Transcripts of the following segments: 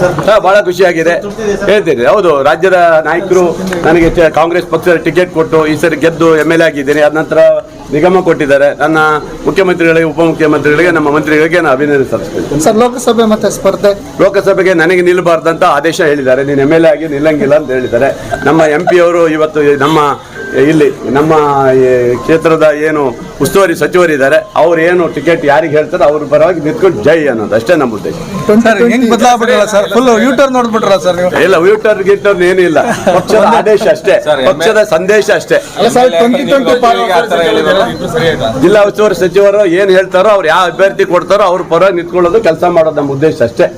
Sir. ಬಹಳ ಖುಷಿಯಾಗಿದೆ ಹೇಳ್ತೀನಿ ಹೌದು ರಾಜ್ಯದ ನಾಯಕರು ನನಗೆ ಕಾಂಗ್ರೆಸ್ ಪಕ್ಷದ ಟಿಕೆಟ್ ಕೊಟ್ಟು ಈ ಸರಿ ಗೆದ್ದು ಎಂ ಎಲ್ ಎ ಆಗಿದ್ದೀನಿ. ಅದ ನಂತರ ನಿಗಮ ಕೊಟ್ಟಿದ್ದಾರೆ. ನನ್ನ ಮುಖ್ಯಮಂತ್ರಿಗಳಿಗೆ ಉಪಮುಖ್ಯಮಂತ್ರಿಗಳಿಗೆ ನಮ್ಮ ಮಂತ್ರಿಗಳಿಗೆ ನಾನು ಅಭಿನಂದನೆ ಸಲ್ಲಿಸ್ತೇನೆ. ಸರ್ ಲೋಕಸಭೆ ಮತ್ತೆ ಸ್ಪರ್ಧೆ. ಲೋಕಸಭೆಗೆ ನನಗೆ ನಿಲ್ಲಬಾರ್ದಂತ ಆದೇಶ ಹೇಳಿದ್ದಾರೆ. ನೀನು ಎಂ ಎಲ್ ಎ ಆಗಿ ನಿಲ್ಲಂಗಿಲ್ಲ ಅಂತ ಹೇಳಿದ್ದಾರೆ. ನಮ್ಮ ಎಂ ಪಿ ಅವರು ಇವತ್ತು ನಮ್ಮ ಇಲ್ಲಿ ನಮ್ಮ ಈ ಕ್ಷೇತ್ರದ ಏನು ಉಸ್ತುವಾರಿ ಸಚಿವರು ಇದ್ದಾರೆ ಅವ್ರು ಏನು ಟಿಕೆಟ್ ಯಾರಿಗೆ ಹೇಳ್ತಾರೆ ಅವ್ರ ಪರವಾಗಿ ನಿಂತ್ಕೊಂಡು ಜೈ ಅನ್ನೋದು ಅಷ್ಟೇ ನಮ್ಮ ಉದ್ದೇಶ. ಸರ್ ಹೆಂಗ್ ಬದಲಾಗ್ಬಿಟ್ರಲ್ಲ sir? Full U turn sir ನೀವು? ಇಲ್ಲ ವ್ಯೂಟರ್ ಗಿಟರ್ ಏನೂ ಇಲ್ಲ. ಪಕ್ಷದ ಆದೇಶ ಅಷ್ಟೇ ಪಕ್ಷದ ಸಂದೇಶ ಅಷ್ಟೇ. ಜಿಲ್ಲಾ ಉಸ್ತುವಾರಿ ಸಚಿವರು ಏನ್ ಹೇಳ್ತಾರೋ ಅವ್ರು ಯಾವ ಅಭ್ಯರ್ಥಿ ಕೊಡ್ತಾರೋ ಅವ್ರ ಪರವಾಗಿ ನಿಂತ್ಕೊಳ್ಳೋದು ಕೆಲಸ ಮಾಡೋದು ನಮ್ಮ ಉದ್ದೇಶ ಅಷ್ಟೇ.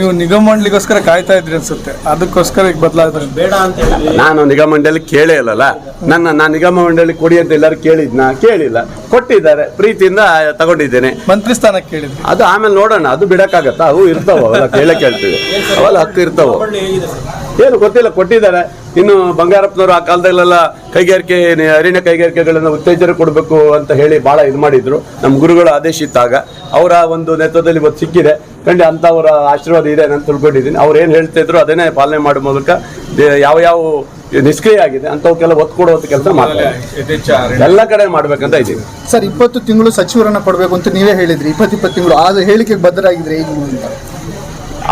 ನೀವು ನಿಗಮ ಮಂಡಳಿಗೋಸ್ಕರ ಕಾಯ್ತಾ ಇದ್ರಿ ಅನ್ಸುತ್ತೆ. ಅದಕ್ಕೋಸ್ಕರ ಈಗ ಬದಲಾದ್ರೆ ಬೇಡ ಅಂತ ಹೇಳಿ. ನಾನು ನಿಗಮ ಮಂಡಳಿ ಕೇಳೇ ಇಲ್ಲಲ್ಲ. ನನ್ನ ನಾನು ನಿಗಮ ಮಂಡಳಿ ಕೊಡಿ ಅಂತ ಎಲ್ಲರೂ ಕೇಳಿದ್ನ ಕೇಳಿಲ್ಲ. ಕೊಟ್ಟಿದ್ದಾರೆ. ಪ್ರೀತಿಯಿಂದ ತಗೊಂಡಿದ್ದೇನೆ. ಮಂತ್ರಿ ಸ್ಥಾನಕ್ಕೆ ಕೇಳಿದ್ರು. ಅದು ಆಮೇಲೆ ನೋಡೋಣ. ಅದು ಬಿಡಕ್ಕಾಗತ್ತಾ? ಅವು ಇರ್ತಾವ? ಅವೆಲ್ಲ ಕೇಳೇ ಕೇಳ್ತೀವಿ. ಅವೆಲ್ಲ ಹಕ್ಕು ಇರ್ತಾವ? ಏನು ಗೊತ್ತಿಲ್ಲ. ಕೊಟ್ಟಿದ್ದಾರೆ. ಇನ್ನು ಬಂಗಾರಪ್ಪನವರು ಆ ಕಾಲದಲ್ಲೆಲ್ಲ ಕೈಗಾರಿಕೆ ಅರಣ್ಯ ಕೈಗಾರಿಕೆಗಳನ್ನು ಉತ್ತೇಜನ ಕೊಡಬೇಕು ಅಂತ ಹೇಳಿ ಬಹಳ ಇದು ಮಾಡಿದ್ರು. ನಮ್ಮ ಗುರುಗಳ ಆದೇಶ ಇದ್ದಾಗ ಅವರ ಒಂದು ನೇತೃತ್ವದಲ್ಲಿ ಇವತ್ತು ಸಿಕ್ಕಿದೆ. ಕಂಡು ಅಂಥವರ ಆಶೀರ್ವಾದ ಇದೆ ನಾನು ತಿಳ್ಕೊಂಡಿದ್ದೀನಿ. ಅವ್ರು ಏನು ಹೇಳ್ತಾ ಇದ್ರು ಅದನ್ನೇ ಪಾಲನೆ ಮಾಡೋ ಮೂಲಕ ಯಾವ ಯಾವ ನಿಷ್ಕ್ರಿಯ ಆಗಿದೆ. ಅಂತವಕ್ಕೆಲ್ಲ ಒತ್ತು ಕೊಡುವಂತ ಕೆಲಸ ಮಾಡ್ತಾರೆ ಎಲ್ಲ ಕಡೆ ಮಾಡ್ಬೇಕಂತ ಇದ್ದೀನಿ ಸರ್ ಇಪ್ಪತ್ತು ತಿಂಗಳು ಸಚಿವರನ್ನ ಕೊಡಬೇಕು ಅಂತ ನೀವೇ ಹೇಳಿದ್ರಿ. ಇಪ್ಪತ್ತು ಇಪ್ಪತ್ತು ತಿಂಗಳು. ಆ ಹೇಳಿಕೆಗೆ ಬದ್ಧರಾಗಿದ್ರೆ ಈಗ ಅಂತ?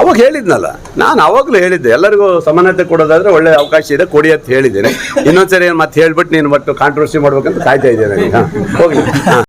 ಅವಾಗ ಹೇಳಿದ್ನಲ್ಲ. ನಾನು ಅವಾಗಲೂ ಹೇಳಿದ್ದೆ. ಎಲ್ಲರಿಗೂ ಸಮಾನತೆ ಕೊಡೋದಾದ್ರೆ ಒಳ್ಳೆ ಅವಕಾಶ ಇದೆ ಕೊಡಿ ಅಂತ ಹೇಳಿದ್ದೇನೆ. ಇನ್ನೊಂದ್ಸರಿ ಮತ್ತೆ ಹೇಳ್ಬಿಟ್ಟು ನೀನು ಮತ್ತೆ ಕಾಂಟ್ರವರ್ಸಿ ಮಾಡ್ಬೇಕಂತ ಕಾಯ್ತಾ ಇದ್ದೇನೆ. ಹೋಗ್ಲಿ. ಹಾಂ.